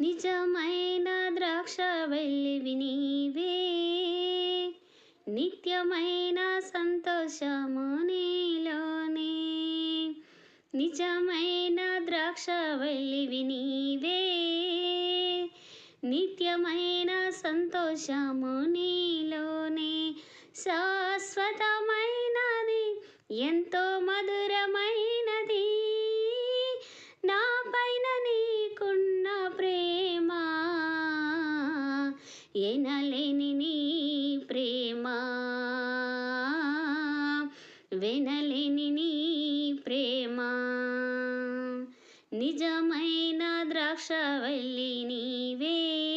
నిజమైన ద్రాక్ష వెళ్ళివి నీవే. నిత్యమైన సంతోషము నీలోనే. నిజమైన ద్రాక్ష వెళ్ళివి నీవే. నిత్యమైన సంతోషము నీలోనే. శాశ్వతమైనది ఎంతో ఎనలేని నీ ప్రేమ. వెనలేని నీ ప్రేమ. నిజమైన ద్రాక్షవల్లి నీవే.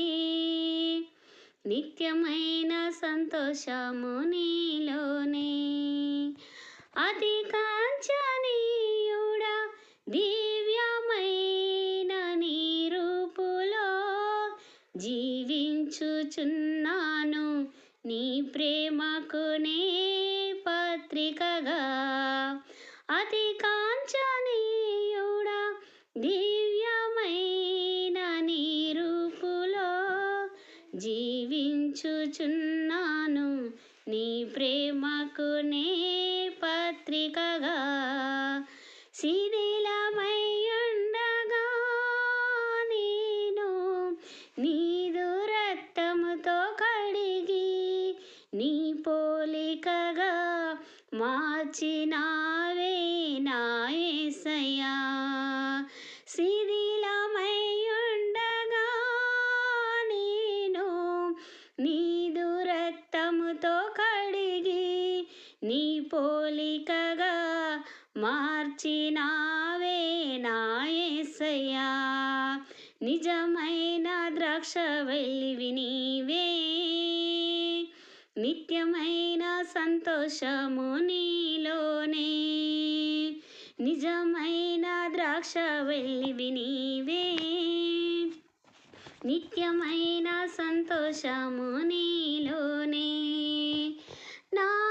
నిత్యమైన సంతోషము నీలోనే. అతి కాంచనీయుడా దివ్యమైన నీ రూపులో జీవించుచున్నాను నీ ప్రేమకునే పత్రికగా. అతి కాంచనీయుడా దివ్యమైన నీ రూపులో జీవించుచున్నాను. నీ ప్రేమకునే పత్రికగా. శిథిలమయ్యుండగా మార్చినావే నా యేసయ్యా నిజమైన ద్రాక్షవల్లివి నీవే. నిత్యమైన సంతోషము నీలోనే. నిజమైన ద్రాక్షవల్లివి నీవే. నిత్యమైన సంతోషము నీలోనే. నా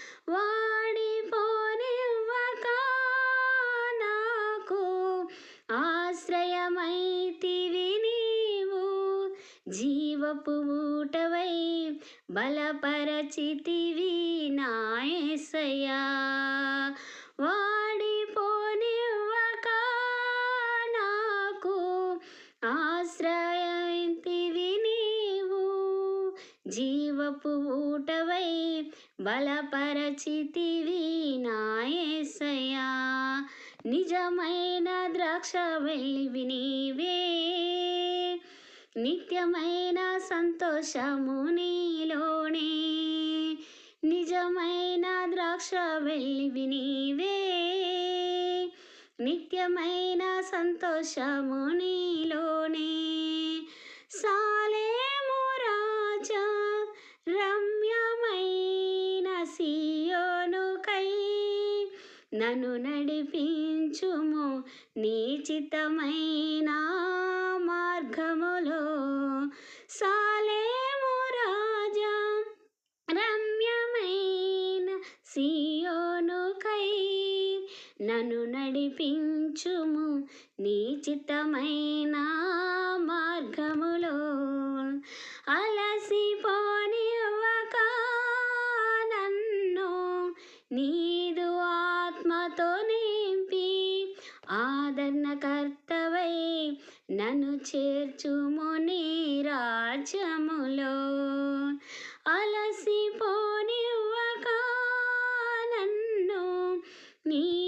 జీవపు ఊటవై బలపరచితివి నాయసయ్యా. వాడిపోనివ్వక నాకు ఆశ్రయింతివి నీవు. జీవపు ఊటవై బలపరచితివి నాయసయ్యా. నిజమైన ద్రాక్ష ద్రాక్షవల్లివి నీవే. నిత్యమైన సంతోషము నీలోనే. నిజమైన ద్రాక్షవల్లివి నీవే. నిత్యమైన సంతోషము నీలోనే. సాలేము రాజా రమ్యమైన సియోనుకై నన్ను నడిపించుము నీచితమైన నన్ను నడిపించుము నీచితమైన మార్గములో. అలసిపోనివ్వక నన్ను నీదు ఆత్మతో నింపి. ఆదరణకర్తవై నన్ను చేర్చుము నీ రాజ్యములో. అలసిపోనివ్వక నన్ను నీ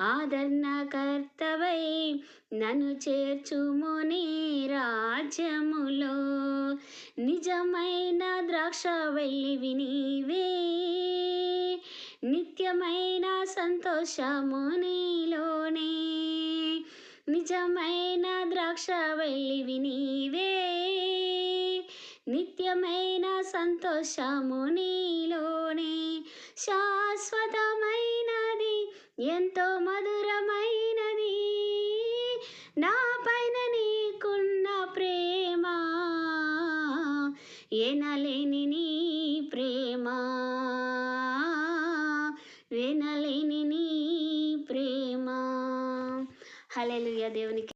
ఆదరణకర్తవై నన్ను చేర్చుము నీ రాజ్యములో. నిజమైన ద్రాక్షవల్లివి నీవే. నిత్యమైన సంతోషము నీలోనే. నిజమైన ద్రాక్ష ద్రాక్షవల్లివి నీవే. నిత్యమైన సంతోషము నీలోనే. శాశ్వతమ ఎంతో మధురమైనది. నా పైన నీకున్న ప్రేమ ఎనలేని నీ ప్రేమ వినలేని నీ ప్రేమ. హల్లెలూయా దేవునికి